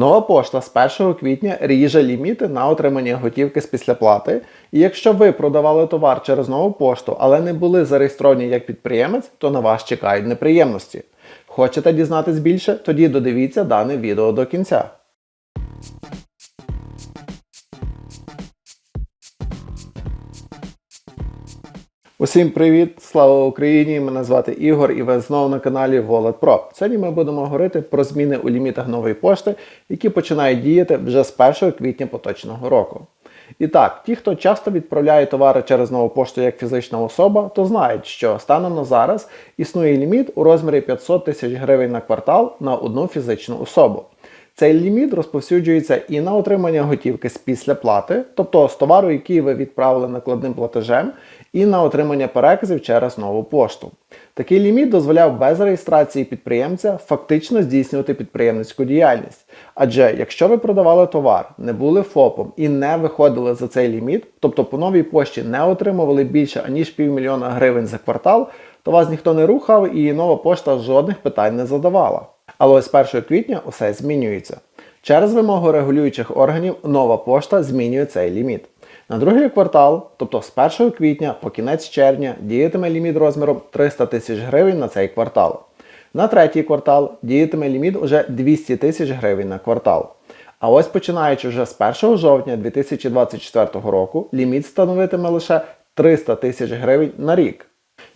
Нова пошта з 1 квітня ріже ліміти на отримання готівки з післяплати. І якщо ви продавали товар через нову пошту, але не були зареєстровані як підприємець, то на вас чекають неприємності. Хочете дізнатись більше? Тоді додивіться дане відео до кінця. Усім привіт! Слава Україні! Мене звати Ігор і ви знову на каналі Wallet Pro. Сьогодні ми будемо говорити про зміни у лімітах нової пошти, які починають діяти вже з 1 квітня поточного року. І так, ті, хто часто відправляє товари через нову пошту як фізична особа, то знають, що станом на зараз існує ліміт у розмірі 500 тисяч гривень на квартал на одну фізичну особу. Цей ліміт розповсюджується і на отримання готівки з післяплати, тобто з товару, який ви відправили накладним платежем, і на отримання переказів через нову пошту. Такий ліміт дозволяв без реєстрації підприємця фактично здійснювати підприємницьку діяльність. Адже якщо ви продавали товар, не були ФОПом і не виходили за цей ліміт, тобто по новій пошті не отримували більше аніж півмільйона гривень за квартал, то вас ніхто не рухав і нова пошта жодних питань не задавала. Але з 1 квітня усе змінюється. Через вимогу регулюючих органів нова пошта змінює цей ліміт. На другий квартал, тобто з 1 квітня по кінець червня, діятиме ліміт розміром 300 тисяч гривень на цей квартал. На третій квартал діятиме ліміт уже 200 тисяч гривень на квартал. А ось починаючи вже з 1 жовтня 2024 року, ліміт становитиме лише 300 тисяч гривень на рік.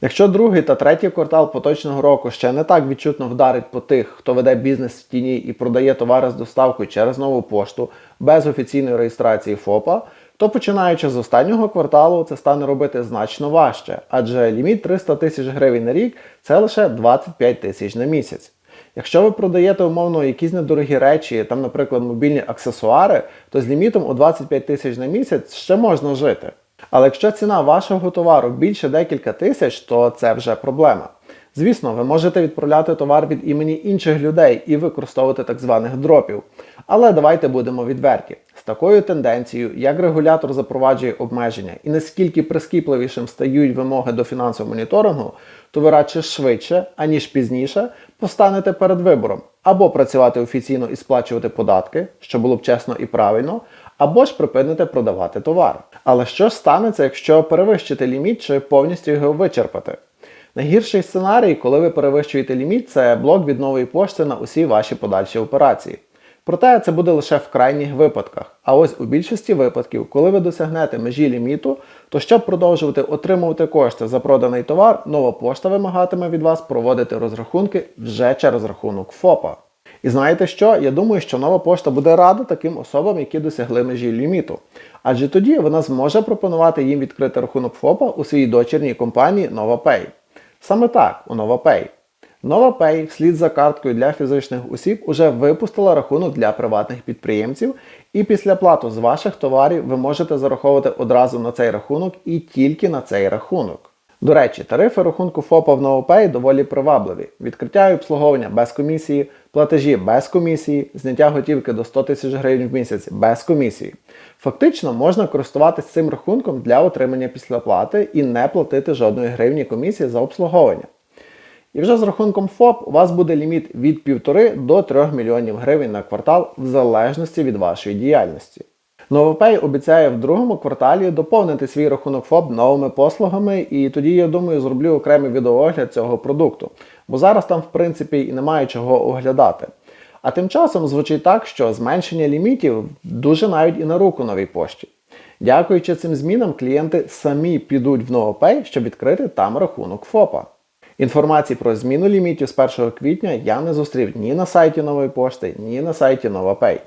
Якщо другий та третій квартал поточного року ще не так відчутно вдарить по тих, хто веде бізнес в тіні і продає товари з доставкою через нову пошту без офіційної реєстрації ФОПа, то починаючи з останнього кварталу це стане робити значно важче, адже ліміт 300 тисяч гривень на рік це лише 25 тисяч на місяць. Якщо ви продаєте умовно якісь недорогі речі, там, наприклад, мобільні аксесуари, то з лімітом у 25 тисяч на місяць ще можна жити. Але якщо ціна вашого товару більше декілька тисяч, то це вже проблема. Звісно, ви можете відправляти товар від імені інших людей і використовувати так званих дропів. Але давайте будемо відверті. З такою тенденцією, як регулятор запроваджує обмеження і наскільки прискіпливішим стають вимоги до фінансового моніторингу, то ви радше швидше, аніж пізніше, постанете перед вибором або працювати офіційно і сплачувати податки, що було б чесно і правильно, або ж припините продавати товар. Але що ж станеться, якщо перевищити ліміт чи повністю його вичерпати? Найгірший сценарій, коли ви перевищуєте ліміт, це блок від нової пошти на усі ваші подальші операції. Проте це буде лише в крайніх випадках. А ось у більшості випадків, коли ви досягнете межі ліміту, то щоб продовжувати отримувати кошти за проданий товар, нова пошта вимагатиме від вас проводити розрахунки вже через рахунок ФОПа. І знаєте що? Я думаю, що нова пошта буде рада таким особам, які досягли межі ліміту. Адже тоді вона зможе пропонувати їм відкрити рахунок ФОПа у своїй дочірній компанії NovaPay. Саме так, у NovaPay. NovaPay вслід за карткою для фізичних осіб уже випустила рахунок для приватних підприємців, і після плату з ваших товарів ви можете зараховувати одразу на цей рахунок і тільки на цей рахунок. До речі, тарифи рахунку ФОПа в NovaPay доволі привабливі. Відкриття і обслуговування без комісії, платежі без комісії, зняття готівки до 100 тисяч гривень в місяць без комісії. Фактично можна користуватися цим рахунком для отримання післяплати і не платити жодної гривні комісії за обслуговування. І вже з рахунком ФОП у вас буде ліміт від 1,5 до 3 мільйонів гривень на квартал в залежності від вашої діяльності. Новопей обіцяє в другому кварталі доповнити свій рахунок ФОП новими послугами, і тоді, я думаю, зроблю окремий відеоогляд цього продукту, бо зараз там, в принципі, і немає чого оглядати. А тим часом звучить так, що зменшення лімітів дуже навіть і на руку новій пошті. Дякуючи цим змінам, клієнти самі підуть в NovoPay, щоб відкрити там рахунок ФОПа. Інформації про зміну лімітів з 1 квітня я не зустрів ні на сайті нової пошти, ні на сайті NovaPay.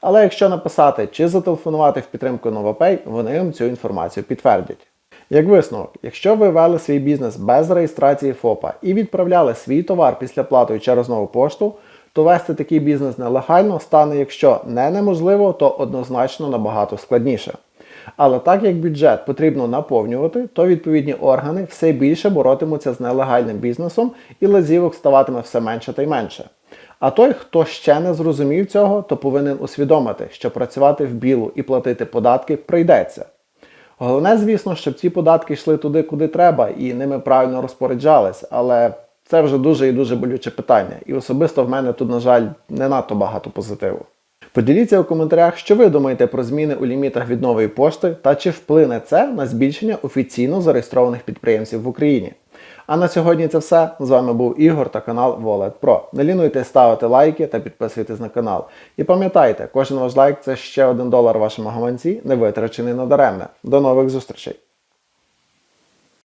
Але якщо написати чи зателефонувати в підтримку NovaPay, вони вам цю інформацію підтвердять. Як висновок, якщо ви вели свій бізнес без реєстрації ФОПа і відправляли свій товар після платою через нову пошту, то вести такий бізнес нелегально стане, якщо не неможливо, то однозначно набагато складніше. Але так як бюджет потрібно наповнювати, то відповідні органи все більше боротимуться з нелегальним бізнесом і лазівок ставатиме все менше та й менше. А той, хто ще не зрозумів цього, то повинен усвідомити, що працювати в білу і платити податки прийдеться. Головне, звісно, щоб ці податки йшли туди, куди треба, і ними правильно розпоряджались, але це вже дуже і дуже болюче питання. І особисто в мене тут, на жаль, не надто багато позитиву. Поділіться у коментарях, що ви думаєте про зміни у лімітах від нової пошти та чи вплине це на збільшення офіційно зареєстрованих підприємців в Україні. А на сьогодні це все. З вами був Ігор та канал Wallet Pro. Не лінуйте ставити лайки та підписуйтесь на канал. І пам'ятайте, кожен ваш лайк це ще один долар вашому гаманці, не витрачений надаремне. До нових зустрічей!